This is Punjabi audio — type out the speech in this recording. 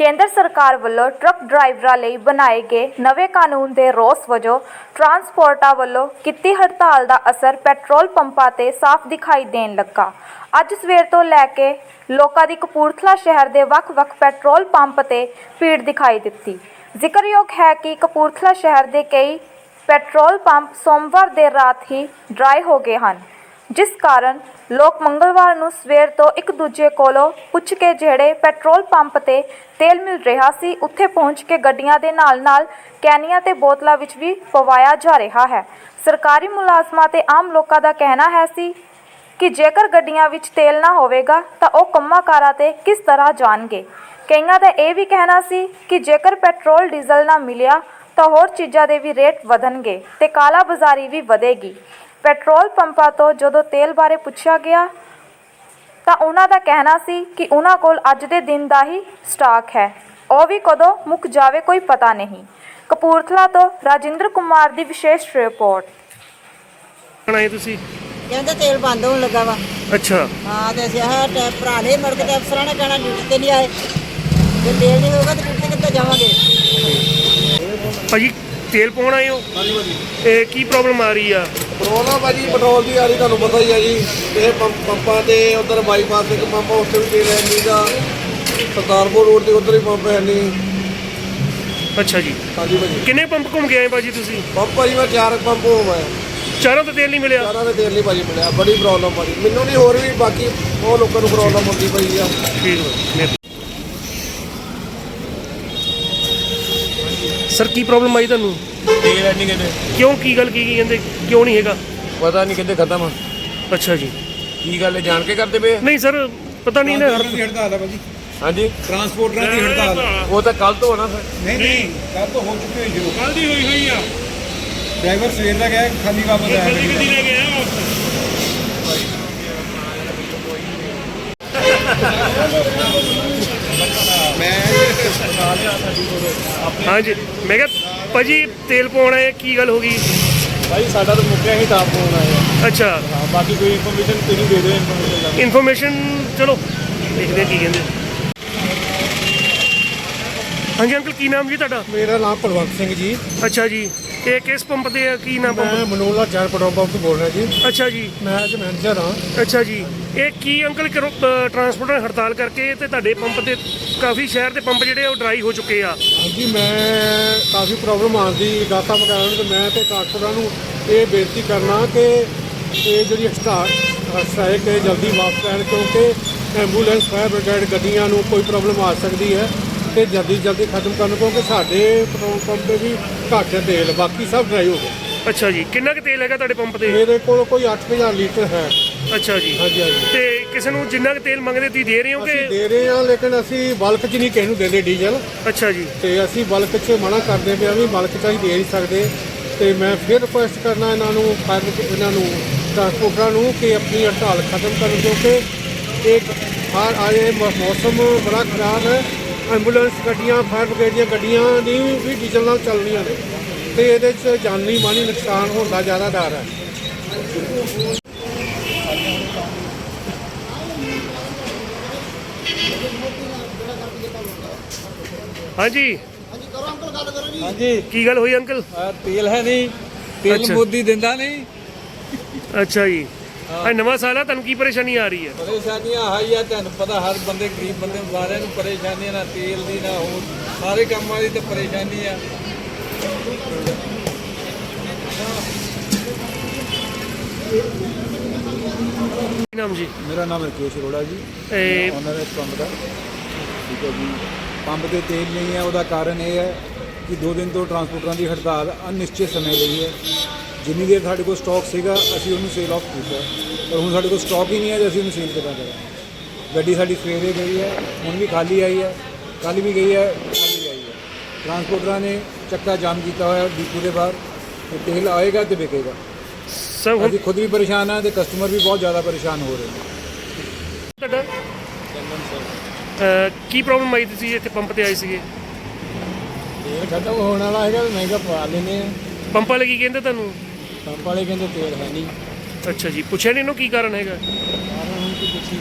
ਕੇਂਦਰ ਸਰਕਾਰ ਵੱਲੋਂ ਟਰੱਕ ਡਰਾਈਵਰਾਂ ਲਈ ਬਣਾਏ ਗਏ ਨਵੇਂ ਕਾਨੂੰਨ ਦੇ ਰੋਸ ਵਜੋਂ ਟਰਾਂਸਪੋਰਟਾਂ ਵੱਲੋਂ ਕੀਤੀ ਹੜਤਾਲ ਦਾ ਅਸਰ ਪੈਟਰੋਲ ਪੰਪਾਂ ਤੇ ਸਾਫ਼ ਦਿਖਾਈ ਦੇਣ ਲੱਗਾ। ਅੱਜ ਸਵੇਰ ਤੋਂ ਲੈ ਕੇ ਲੋਕਾਂ ਦੀ ਕਪੂਰਥਲਾ ਸ਼ਹਿਰ ਦੇ ਵੱਖ-ਵੱਖ ਪੈਟਰੋਲ ਪੰਪ ਤੇ ਭੀੜ ਦਿਖਾਈ ਦਿੱਤੀ। ਜ਼ਿਕਰਯੋਗ ਹੈ ਕਿ ਕਪੂਰਥਲਾ ਸ਼ਹਿਰ ਦੇ ਕਈ ਪੈਟਰੋਲ ਪੰਪ ਸੋਮਵਾਰ ਦੇਰ ਰਾਤ ਹੀ ਡਰਾਈ ਹੋ ਗਏ ਹਨ। ਜਿਸ ਕਾਰਨ ਲੋਕ ਮੰਗਲਵਾਰ ਨੂੰ ਸਵੇਰ ਤੋਂ ਇੱਕ ਦੂਜੇ ਕੋਲੋਂ ਪੁੱਛ ਕੇ ਜਿਹੜੇ ਪੈਟਰੋਲ ਪੰਪ ਤੇ ਤੇਲ ਮਿਲ ਰਿਹਾ ਸੀ, ਉੱਥੇ ਪਹੁੰਚ ਕੇ ਗੱਡੀਆਂ ਦੇ ਨਾਲ-ਨਾਲ ਕੈਨੀਆਂ ਤੇ ਬੋਤਲਾਂ ਵਿੱਚ ਵੀ ਪਵਾਇਆ ਜਾ ਰਿਹਾ ਹੈ। ਸਰਕਾਰੀ ਮੁਲਾਜ਼ਮਾਂ ਤੇ ਆਮ ਲੋਕਾਂ ਦਾ ਕਹਿਣਾ ਹੈ ਸੀ ਕਿ ਜੇਕਰ ਗੱਡੀਆਂ ਵਿੱਚ ਤੇਲ ਨਾ ਹੋਵੇਗਾ, ਤਾਂ ਉਹ ਕੰਮਾਂ ਕਾਰਾਂ ਤੇ ਕਿਸ ਤਰ੍ਹਾਂ ਜਾਣਗੇ? ਕਈਆਂ ਦਾ ਇਹ ਵੀ ਕਹਿਣਾ ਸੀ ਕਿ ਜੇਕਰ ਪੈਟਰੋਲ, ਡੀਜ਼ਲ ਨਾ ਮਿਲਿਆ, ਤਾਂ ਹੋਰ ਚੀਜ਼ਾਂ ਦੇ ਵੀ ਰੇਟ ਵਧਣਗੇ ਤੇ ਕਾਲਾ ਬਾਜ਼ਾਰੀ ਵੀ ਵਧੇਗੀ। ਪੈਟਰੋਲ ਪੰਪਾਂ ਤੋਂ ਜਦੋਂ ਤੇਲ ਬਾਰੇ ਪੁੱਛਿਆ ਗਿਆ ਤਾਂ ਉਹਨਾਂ ਦਾ ਕਹਿਣਾ ਸੀ ਕਿ ਉਹਨਾਂ ਕੋਲ ਅੱਜ ਦੇ ਦਿਨ ਦਾ ਹੀ ਸਟਾਕ ਹੈ। ਉਹ ਵੀ ਕਦੋਂ ਮੁੱਕ ਜਾਵੇ ਕੋਈ ਪਤਾ ਨਹੀਂ। ਕਪੂਰਥਲਾ ਤੋਂ ਰਾਜਿੰਦਰ ਕੁਮਾਰ ਦੀ ਵਿਸ਼ੇਸ਼ ਰਿਪੋਰਟ। ਆਏ ਤੁਸੀਂ? ਕਹਿੰਦੇ ਤੇਲ ਬੰਦ ਹੋਣ ਲੱਗਾ ਵਾ। ਅੱਛਾ। ਹਾਂ ਤੇ ਅਸੀਂ ਆਹ ਟੈਪ ਭਰਾ ਲਏ ਮੁੜ ਕੇ ਤੇ ਅਫਸਰਾਂ ਨੇ ਕਹਿਣਾ ਡਿਊਟੀ ਤੇ ਨਹੀਂ ਆਏ। ਜੇ ਤੇਲ ਨਹੀਂ ਹੋਗਾ ਤੇ ਡਿਊਟੀ ਕਿੱਥੇ ਜਾਵਾਂਗੇ? ਭਾਜੀ ਤੇਲ ਪਾਉਣ ਆਏ ਹੋ? ਹਾਂਜੀ ਭਾਜੀ। ਇਹ ਕੀ ਪ੍ਰੋਬਲਮ ਆ ਰਹੀ ਆ? ਪ੍ਰੋਬਲਮ ਭਾਜੀ ਪੈਟਰੋਲ ਦੀ ਆ ਰਹੀ ਤੁਹਾਨੂੰ ਪਤਾ ਹੀ ਆ ਜੀ। ਇਹ ਪੰਪ- ਪੰਪਾਂ ਤੇ ਉਧਰ ਬਾਈਪਾਸ ਤੇ ਇੱਕ ਪੰਪ ਆ, ਉੱਥੇ ਵੀ ਤੇਲ ਹੈ ਨਹੀਂ ਦਾ ਸਰਦਾਰਪੁਰ ਰੋਡ ਤੇ ਉਧਰ ਹੀ ਪੰਪ ਹੈ ਨਹੀਂ। ਅੱਛਾ ਜੀ। ਹਾਂਜੀ ਭਾਜੀ। ਕਿੰਨੇ ਪੰਪ ਘੁੰਮ ਆਏ ਭਾਜੀ ਤੁਸੀਂ? ਪੰਪ ਭਾਜੀ ਮੈਂ ਚਾਰ ਪੰਪ ਹੋਵਾਂ ਚਾਰਾਂ ਤੋਂ ਤੇਲ ਨਹੀਂ ਮਿਲਿਆ? ਚਾਰਾਂ ਦੇ ਤੇਲ ਨਹੀਂ ਭਾਜੀ ਮਿਲਿਆ। ਬੜੀ ਪ੍ਰੋਬਲਮ ਭਾਜੀ। ਮੈਨੂੰ ਨਹੀਂ ਹੋਰ ਵੀ ਬਾਕੀ ਉਹ ਲੋਕਾਂ ਨੂੰ ਪ੍ਰੋਬਲਮ ਹੁੰਦੀ ਪਈ ਆ। ਠੀਕ ਹੈ ਸਰ ਕੀ ਪ੍ਰੋਬਲਮ ਆਈ ਤੁਹਾਨੂੰ? ਤੇਲ ਹੈ ਨਹੀਂ ਕਿਤੇ। ਕਿਉਂ ਕੀ ਗੱਲ ਕੀ ਕੀ ਕਹਿੰਦੇ? ਕਿਉਂ ਨਹੀਂ ਹੈਗਾ? ਪਤਾ ਨਹੀਂ ਕਿਤੇ ਖਤਮ ਆ। ਅੱਛਾ ਜੀ। ਕੀ ਗੱਲ ਹੈ ਜਾਣ ਕੇ ਕਰਦੇ ਪਏ? ਆ? ਨਹੀਂ ਸਰ ਪਤਾ ਨਹੀਂ ਨਾ। ਦੀ ਹੜਤਾਲ ਹੈ ਭਾਜੀ। ਹਾਂਜੀ। ਟਰਾਂਸਪੋਰਟਰਾਂ ਦੀ ਹੜਤਾਲ ਹੈ। ਉਹ ਤਾਂ ਕੱਲ ਤੋਂ ਹੋਣਾ ਫਿਰ। ਨਹੀਂ ਨਹੀਂ ਕੱਲ ਤੋਂ ਹੋ ਚੁੱਕੀ ਹੋਈ ਸ਼ੁਰੂ। ਕੱਲ ਦੀ ਹੋਈ ਹੋਈ ਆ। ਡਰਾਈਵਰ ਸਵੇਰ ਦਾ ਗਿਆ ਖਾਲੀ ਵਾਪਸ ਆਇਆ ਗੱਡੀ ਦਾ। ਹਾਂਜੀ। ਮੈਂ ਕਿਹਾ ਭਾਜੀ ਤੇਲ ਪਾਉਣ ਆਏ ਕੀ ਗੱਲ ਹੋ ਗਈ? ਭਾਈ ਸਾਡਾ ਤਾਂ ਮੁੱਕਿਆ ਹੀ ਤਾਪ ਹੋਣ ਆਇਆ ਅੱਛਾ। ਹਾਂ ਬਾਕੀ ਕੋਈ ਇਨਫੋਰਮੇਸ਼ਨ ਤੁਸੀਂ ਦੇ ਦਿਓ ਇਨਫੋਰਮੇਸ਼ਨ ਇਨਫੋਰਮੇਸ਼ਨ ਚਲੋ ਦੇਖਦੇ ਹਾਂ ਕੀ ਕਹਿੰਦੇ। ਹਾਂਜੀ ਅੰਕਲ ਕੀ ਨਾਮ ਜੀ ਤੁਹਾਡਾ? ਮੇਰਾ ਨਾਮ ਕੁਲਵੰਤ ਸਿੰਘ ਜੀ। ਅੱਛਾ ਜੀ। ਇਹ ਕਿਸ ਪੰਪ ਤੇ ਆ? ਕੀ ਨਾਮ ਮੈਂ ਪੰਪ ਮਨੋਲਾ ਚਾਰ ਪੈਟਰੋਲ ਪੰਪ ਤੋਂ ਬੋਲ ਰਿਹਾ ਜੀ। ਅੱਛਾ ਜੀ। ਮੈਂ ਅੱਜ ਮੈਨੇਜਰ ਹਾਂ। ਅੱਛਾ ਜੀ। ਇਹ ਕੀ ਅੰਕਲ ਕਰੋ ਟਰਾਂਸਪੋਰਟਰ ਹੜਤਾਲ ਕਰਕੇ ਤੇ ਤੁਹਾਡੇ ਪੰਪ ਤੇ ਕਾਫੀ ਸ਼ਹਿਰ ਦੇ ਪੰਪ ਜਿਹੜੇ ਆ ਉਹ ਡਰਾਈ ਹੋ ਚੁੱਕੇ ਆ। ਹਾਂਜੀ ਮੈਂ ਕਾਫੀ ਪ੍ਰੋਬਲਮ ਆਉਂਦੀ ਡਾਟਾ ਮਕਾਉਣ ਤੇ ਮੈਂ ਤੇ ਡਾਕਟਰਾਂ ਨੂੰ ਇਹ ਬੇਨਤੀ ਕਰਨਾ ਕਿ ਇਹ ਜਿਹੜੀ ਸਟਾਰ ਸਟ੍ਰਾਈਕ ਹੈ ਜਲਦੀ ਵਾਪਸ ਲੈਣ ਕਿਉਂਕਿ ਐਂਬੂਲੈਂਸ ਫਾਇਰ ਬ੍ਰਿਗੇਡ ਗੱਡੀਆਂ ਨੂੰ ਕੋਈ ਪ੍ਰੋਬਲਮ ਆ ਸਕਦੀ ਹੈ। ਤੇ ਜਲਦੀ ਜਲਦੀ ਖਤਮ ਕਰਨ ਕਿਉਂਕਿ ਸਾਡੇ ਪੈਟਰੋਲ ਪੰਪ ਤੇ ਵੀ ਘੱਟ ਹੈ ਤੇਲ ਬਾਕੀ ਸਭ ਡਰਾਈ ਹੋ ਗਏ। ਅੱਛਾ ਜੀ ਕਿੰਨਾ ਕੁ ਤੇਲ ਹੈਗਾ ਤੁਹਾਡੇ ਪੰਪ ਤੇ? ਮੇਰੇ ਕੋਲ ਕੋਈ 8000 ਲੀਟਰ ਹੈ। ਅੱਛਾ ਜੀ। ਹਾਂਜੀ ਹਾਂਜੀ। ਤੇ ਕਿਸੇ ਨੂੰ ਜਿੰਨਾ ਕੁ ਤੇਲ ਮੰਗਦੇ ਤੁਸੀਂ ਦੇ ਰਹੇ ਹੋ ਅਸੀਂ ਕਿ ਦੇ ਰਹੇ ਹਾਂ ਲੇਕਿਨ ਅਸੀਂ ਬਲਕ 'ਚ ਨਹੀਂ ਕਿਸੇ ਨੂੰ ਦਿੰਦੇ ਡੀਜ਼ਲ। ਅੱਛਾ ਜੀ। ਤੇ ਅਸੀਂ ਬਲਕ 'ਚ ਮਨਾ ਕਰਦੇ ਪਿਆ ਵੀ ਬਲਕ 'ਚ ਅਸੀਂ ਦੇ ਨਹੀਂ ਸਕਦੇ। ਤੇ ਮੈਂ ਫਿਰ ਰਿਕੁਐਸਟ ਕਰਨਾ ਇਹਨਾਂ ਨੂੰ ਫਾਇਰ ਇਹਨਾਂ ਨੂੰ ਟਰਾਂਸਪੋਰਟਰਾਂ ਨੂੰ ਕਿ ਆਪਣੀ ਹੜਤਾਲ ਖਤਮ ਕਰਨ ਕਿਉਂਕਿ ਇੱਕ ਹਰ ਆਏ ਮੌਸਮ ਬੜਾ ਖਰਾਬ ਹੈ। ਐਂਬੂਲੈਂਸ ਗੱਡੀਆਂ ਫਾਇਰ ਬ੍ਰਿਗੇਡ ਦੀਆਂ ਗੱਡੀਆਂ ਦੀ ਵੀ ਡੀਜ਼ਲ ਨਾਲ ਚੱਲਣੀਆਂ ਨੇ। ਤੇ ਇਹਦੇ 'ਚ ਜਾਨੀ ਮਾਨੀ ਨੁਕਸਾਨ ਹੋਣ ਦਾ ਜ਼ਿਆਦਾ ਡਰ ਹੈ। ਹਾਂਜੀ। ਹਾਂਜੀ ਕੀ ਗੱਲ ਹੋਈ ਅੰਕਲ? ਤੇਲ ਹੈ ਨਹੀਂ। ਤੇਲ। ਮੋਦੀ ਦਿੰਦਾ ਨਹੀਂ। ਅੱਛਾ ਜੀ। ਇਹ ਨਵਾਂ ਸਾਲ ਆ ਤੁਹਾਨੂੰ ਕੀ ਪਰੇਸ਼ਾਨੀ ਆ ਰਹੀ ਹੈ? ਪਰੇਸ਼ਾਨੀਆਂ ਆਈ ਆ ਤੁਹਾਨੂੰ ਪਤਾ ਹਰ ਬੰਦੇ ਗਰੀਬ ਬੰਦੇ ਨੂੰ ਸਾਰਿਆਂ ਨੂੰ ਪਰੇਸ਼ਾਨੀ ਨਾ ਤੇਲ ਦੀ ਨਾ ਹੋਰ ਸਾਰੇ ਕੰਮਾਂ ਦੀ ਤਾਂ ਪਰੇਸ਼ਾਨੀ ਆ। ਕੀ ਨਾਮ ਜੀ? ਮੇਰਾ ਨਾਮ ਰਕੇਸ਼ ਅਰੋੜਾ ਜੀ। ਇਹ ਓਨਰ ਹੈ ਇਸ ਪੰਪ ਦਾ। ਠੀਕ ਹੈ ਜੀ। ਪੰਪ ਤੇ ਤੇਲ ਨਹੀਂ ਹੈ ਉਹਦਾ ਕਾਰਨ ਇਹ ਹੈ ਕਿ ਦੋ ਦਿਨ ਤੋਂ ਟਰਾਂਸਪੋਰਟਰਾਂ ਦੀ ਹੜਤਾਲ ਅਨਿਸ਼ਚਿਤ ਸਮੇਂ ਲਈ ਹੈ। ਜਿੰਨੀ ਦੇਰ ਸਾਡੇ ਕੋਲ ਸਟਾਕ ਸੀਗਾ ਅਸੀਂ ਉਹਨੂੰ ਸੇਲ ਆਫ ਕੀਤਾ। ਪਰ ਹੁਣ ਸਾਡੇ ਕੋਲ ਸਟਾਕ ਹੀ ਨਹੀਂ ਹੈ ਤੇ ਅਸੀਂ ਉਹਨੂੰ ਸੇਲ ਕਿੱਦਾਂ ਕਰਾਂਗੇ? ਗੱਡੀ ਸਾਡੀ ਸਵੇਰੇ ਗਈ ਹੈ ਹੁਣ ਵੀ ਖਾਲੀ ਆਈ ਹੈ ਕੱਲ ਵੀ ਗਈ ਹੈ ਖਾਲੀ ਆਈ ਹੈ। ਟਰਾਂਸਪੋਰਟਰਾਂ ਨੇ ਚੱਕਾ ਜਾਮ ਕੀਤਾ ਹੋਇਆ ਡੀਪੂ ਦੇ ਬਾਹਰ ਤੇ ਤੇਲ ਆਏਗਾ ਤੇ ਵਿਕੇਗਾ। ਸਭ ਹੁਣ ਅਸੀਂ ਖੁਦ ਵੀ ਪਰੇਸ਼ਾਨ ਹਾਂ ਤੇ ਕਸਟਮਰ ਵੀ ਬਹੁਤ ਜ਼ਿਆਦਾ ਪਰੇਸ਼ਾਨ ਹੋ ਰਹੇ ਨੇ। ਤੁਹਾਡਾ? ਅਹ, ਕੀ ਪ੍ਰੋਬਲਮ ਆਈ ਤੁਸੀਂ ਇੱਥੇ ਪੰਪ ਤੇ ਆਏ ਸੀਗੇ? ਤੇਲ ਖਤਮ ਹੋਣ ਵਾਲਾ ਹੈਗਾ ਤੇ ਮਹਿੰਗਾ ਪਵਾ ਲੈਨੇ ਆ। ਪੰਪ ਕੀ ਕਹਿੰਦੇ ਤੁਹਾਨੂੰ? ਪੰਪ ਵਾਲੇ ਕਹਿੰਦੇ ਤੇਲ ਹੈ ਨਹੀਂ। ਅੱਛਾ ਜੀ ਪੁੱਛਿਆ ਨਹੀਂ ਇਹਨੂੰ ਕੀ ਕਾਰਨ ਹੈਗਾ? ਕਾਰਨ ਹੁਣ ਕੀ ਪੁੱਛੀ